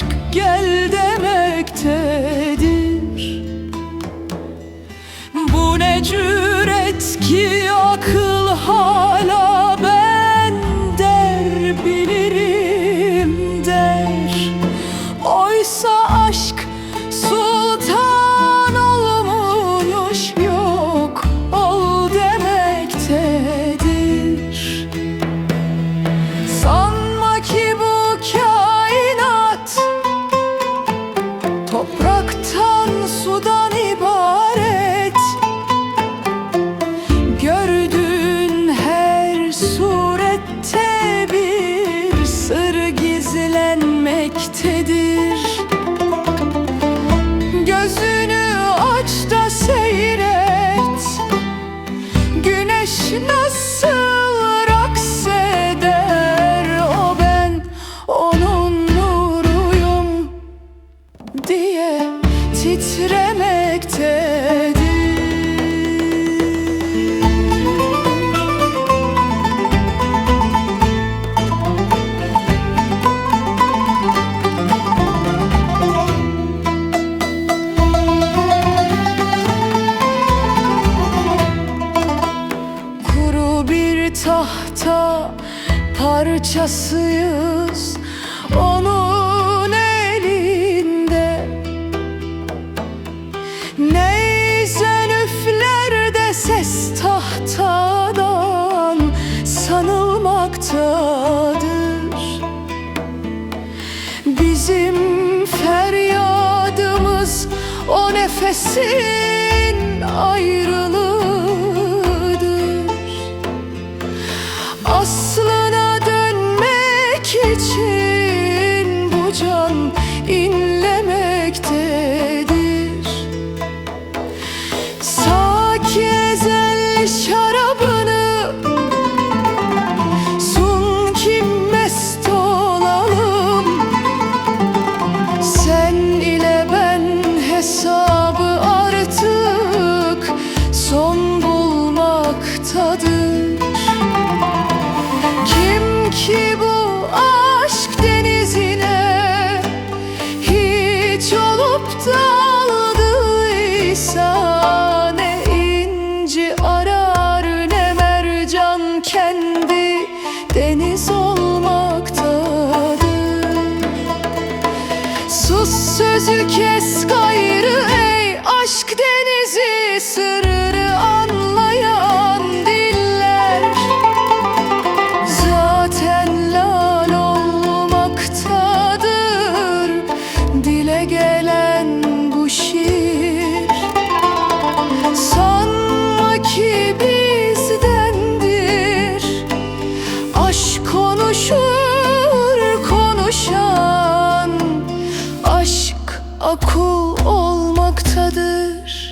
aşk gel demektedir. Bu ne cür Topraktan sudan ibaret. parçasıyız. Onun elinde Neyzen üfler de ses tahtadan sanılmaktadır. Bizim feryadımız o nefesin ayrılığıdır. Aslı Sus sözü kes gayrı ey aşk denizi sırrı anla. olmaktadır.